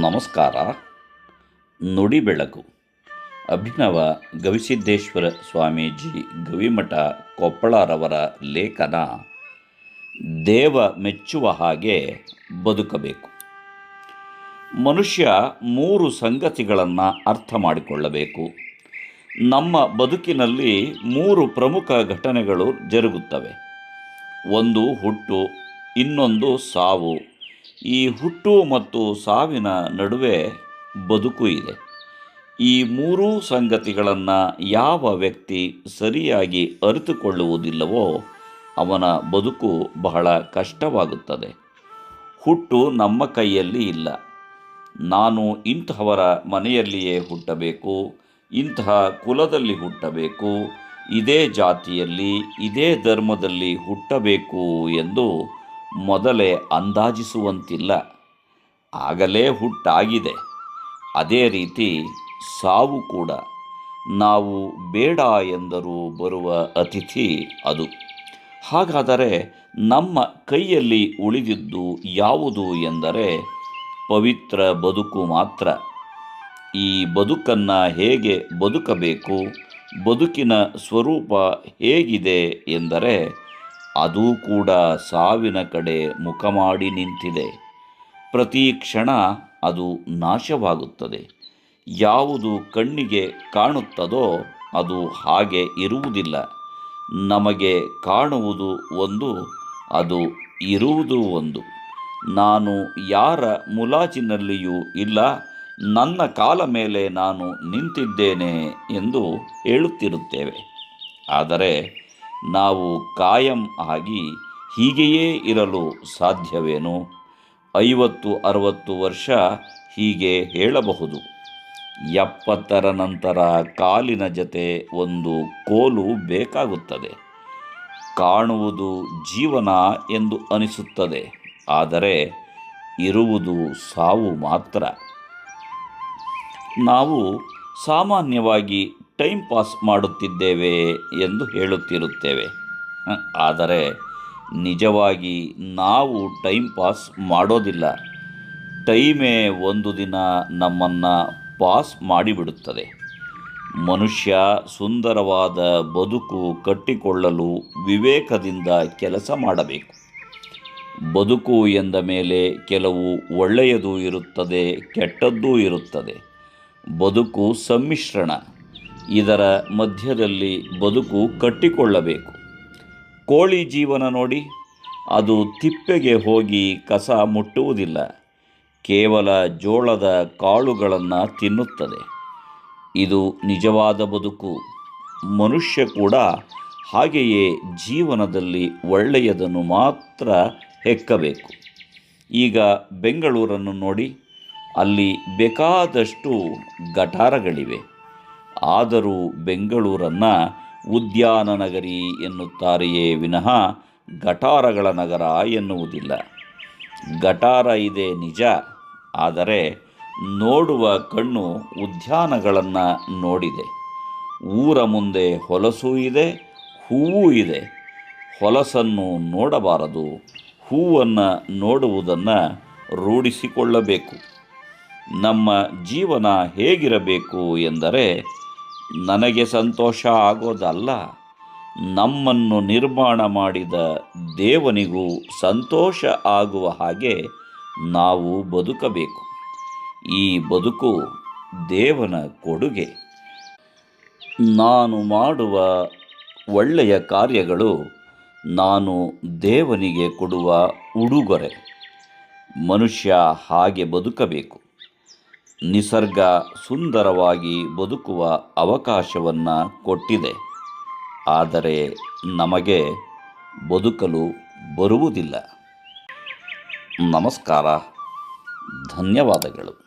ನಮಸ್ಕಾರ. ನುಡಿ ಬೆಳಕು ಅಭಿನವ ಗವಿಸಿದ್ದೇಶ್ವರ ಸ್ವಾಮೀಜಿ ಗವಿಮಠ ಕೊಪ್ಪಳರವರ ಲೇಖನ ದೇವ ಮೆಚ್ಚುವ ಹಾಗೆ ಬದುಕಬೇಕು. ಮನುಷ್ಯ ಮೂರು ಸಂಗತಿಗಳನ್ನು ಅರ್ಥ ಮಾಡಿಕೊಳ್ಳಬೇಕು. ನಮ್ಮ ಬದುಕಿನಲ್ಲಿ ಮೂರು ಪ್ರಮುಖ ಘಟನೆಗಳು ಜರುಗುತ್ತವೆ. ಒಂದು ಹುಟ್ಟು, ಇನ್ನೊಂದು ಸಾವು ಈ ಹುಟ್ಟು ಮತ್ತು ಸಾವಿನ ನಡುವೆ ಬದುಕು ಇದೆ. ಈ ಮೂರೂ ಸಂಗತಿಗಳನ್ನು ಯಾವ ವ್ಯಕ್ತಿ ಸರಿಯಾಗಿ ಅರಿತುಕೊಳ್ಳುವುದಿಲ್ಲವೋ ಅವನ ಬದುಕು ಬಹಳ ಕಷ್ಟವಾಗುತ್ತದೆ. ಹುಟ್ಟು ನಮ್ಮ ಕೈಯಲ್ಲಿ ಇಲ್ಲ. ನಾನು ಇಂತಹವರ ಮನೆಯಲ್ಲಿಯೇ ಹುಟ್ಟಬೇಕು, ಇಂತಹ ಕುಲದಲ್ಲಿ ಹುಟ್ಟಬೇಕು, ಇದೇ ಜಾತಿಯಲ್ಲಿ, ಇದೇ ಧರ್ಮದಲ್ಲಿ ಹುಟ್ಟಬೇಕು ಎಂದು ಮೊದಲೇ ಅಂದಾಜಿಸುವಂತಿಲ್ಲ. ಆಗಲೇ ಹುಟ್ಟಾಗಿದೆ. ಅದೇ ರೀತಿ ಸಾವು ಕೂಡ. ನಾವು ಬೇಡ ಎಂದರೂ ಬರುವ ಅತಿಥಿ ಅದು. ಹಾಗಾದರೆ ನಮ್ಮ ಕೈಯಲ್ಲಿ ಉಳಿದಿದ್ದು ಯಾವುದು ಎಂದರೆ ಪವಿತ್ರ ಬದುಕು ಮಾತ್ರ. ಈ ಬದುಕನ್ನು ಹೇಗೆ ಬದುಕಬೇಕು? ಬದುಕಿನ ಸ್ವರೂಪ ಹೇಗಿದೆ ಎಂದರೆ ಅದು ಕೂಡ ಸಾವಿನ ಕಡೆ ಮುಖ ಮಾಡಿ ನಿಂತಿದೆ. ಪ್ರತಿ ಕ್ಷಣ ಅದು ನಾಶವಾಗುತ್ತದೆ. ಯಾವುದು ಕಣ್ಣಿಗೆ ಕಾಣುತ್ತದೋ ಅದು ಹಾಗೆ ಇರುವುದಿಲ್ಲ. ನಮಗೆ ಕಾಣುವುದು ಒಂದು, ಅದು ಇರುವುದು ಒಂದು. ನಾನು ಯಾರ ಮುಲಾಜಿನಲ್ಲಿಯೂ ಇಲ್ಲ, ನನ್ನ ಕಾಲ ಮೇಲೆ ನಾನು ನಿಂತಿದ್ದೇನೆ ಎಂದು ಹೇಳುತ್ತಿರುತ್ತೇವೆ. ಆದರೆ ನಾವು ಕಾಯಂ ಆಗಿ ಹೀಗೆಯೇ ಇರಲು ಸಾಧ್ಯವೇನು? ಐವತ್ತು ಅರವತ್ತು ವರ್ಷ ಹೀಗೆ ಹೇಳಬಹುದು. ಎಪ್ಪತ್ತರ ನಂತರ ಕಾಲಿನ ಜತೆ ಒಂದು ಕೋಲು ಬೇಕಾಗುತ್ತದೆ. ಕಾಣುವುದು ಜೀವನ ಎಂದು ಅನಿಸುತ್ತದೆ. ಆದರೆ ಇರುವುದು ಸಾವು ಮಾತ್ರ. ನಾವು ಸಾಮಾನ್ಯವಾಗಿ ಟೈಮ್ ಪಾಸ್ ಮಾಡುತ್ತಿದ್ದೇವೆ ಎಂದು ಹೇಳುತ್ತಿರುತ್ತೇವೆ. ಆದರೆ ನಿಜವಾಗಿ ನಾವು ಟೈಮ್ ಪಾಸ್ ಮಾಡೋದಿಲ್ಲ. ಟೈಮೇ ಒಂದು ದಿನ ನಮ್ಮನ್ನು ಪಾಸ್ ಮಾಡಿಬಿಡುತ್ತದೆ. ಮನುಷ್ಯ ಸುಂದರವಾದ ಬದುಕು ಕಟ್ಟಿಕೊಳ್ಳಲು ವಿವೇಕದಿಂದ ಕೆಲಸ ಮಾಡಬೇಕು. ಬದುಕು ಎಂದ ಮೇಲೆ ಕೆಲವು ಒಳ್ಳೆಯದು ಇರುತ್ತದೆ, ಕೆಟ್ಟದ್ದೂ ಇರುತ್ತದೆ. ಬದುಕು ಸಮ್ಮಿಶ್ರಣ. ಇದರ ಮಧ್ಯದಲ್ಲಿ ಬದುಕು ಕಟ್ಟಿಕೊಳ್ಳಬೇಕು. ಕೋಳಿ ಜೀವನ ನೋಡಿ, ಅದು ತಿಪ್ಪೆಗೆ ಹೋಗಿ ಕಸ ಮುಟ್ಟುವುದಿಲ್ಲ. ಕೇವಲ ಜೋಳದ ಕಾಳುಗಳನ್ನು ತಿನ್ನುತ್ತದೆ. ಇದು ನಿಜವಾದ ಬದುಕು. ಮನುಷ್ಯ ಕೂಡ ಹಾಗೆಯೇ ಜೀವನದಲ್ಲಿ ಒಳ್ಳೆಯದನ್ನು ಮಾತ್ರ ಹೆಕ್ಕಬೇಕು. ಈಗ ಬೆಂಗಳೂರನ್ನು ನೋಡಿ, ಅಲ್ಲಿ ಬೇಕಾದಷ್ಟು ಗಟಾರಗಳಿವೆ. ಆದರೂ ಬೆಂಗಳೂರನ್ನು ಉದ್ಯಾನ ನಗರಿ ಎನ್ನುತ್ತಾರೆಯೇ ವಿನಃ ಗಟಾರಗಳ ನಗರ ಎನ್ನುವುದಿಲ್ಲ. ಗಟಾರ ಇದೆ ನಿಜ, ಆದರೆ ನೋಡುವ ಕಣ್ಣು ಉದ್ಯಾನಗಳನ್ನು ನೋಡಿದೆ. ಊರ ಮುಂದೆ ಹೊಲಸೂ ಇದೆ, ಹೂವು ಇದೆ. ಹೊಲಸನ್ನು ನೋಡಬಾರದು, ಹೂವನ್ನು ನೋಡುವುದನ್ನು ರೂಢಿಸಿಕೊಳ್ಳಬೇಕು. ನಮ್ಮ ಜೀವನ ಹೇಗಿರಬೇಕು ಎಂದರೆ ನನಗೆ ಸಂತೋಷ ಆಗೋದಲ್ಲ. ನಮ್ಮನ್ನು ನಿರ್ಮಾಣ ಮಾಡಿದ ದೇವನಿಗೂ ಸಂತೋಷ ಆಗುವ ಹಾಗೆ ನಾವು ಬದುಕಬೇಕು. ಈ ಬದುಕು ದೇವನ ಕೊಡುಗೆ. ನಾನು ಮಾಡುವ ಒಳ್ಳೆಯ ಕಾರ್ಯಗಳು ನಾನು ದೇವನಿಗೆ ಕೊಡುವ ಉಡುಗೊರೆ. ಮನುಷ್ಯ ಹಾಗೆ ಬದುಕಬೇಕು. ನಿಸರ್ಗ ಸುಂದರವಾಗಿ ಬದುಕುವ ಅವಕಾಶವನ್ನು ಕೊಟ್ಟಿದೆ. ಆದರೆ ನಮಗೆ ಬದುಕಲು ಬರುವುದಿಲ್ಲ. ನಮಸ್ಕಾರ. ಧನ್ಯವಾದಗಳು.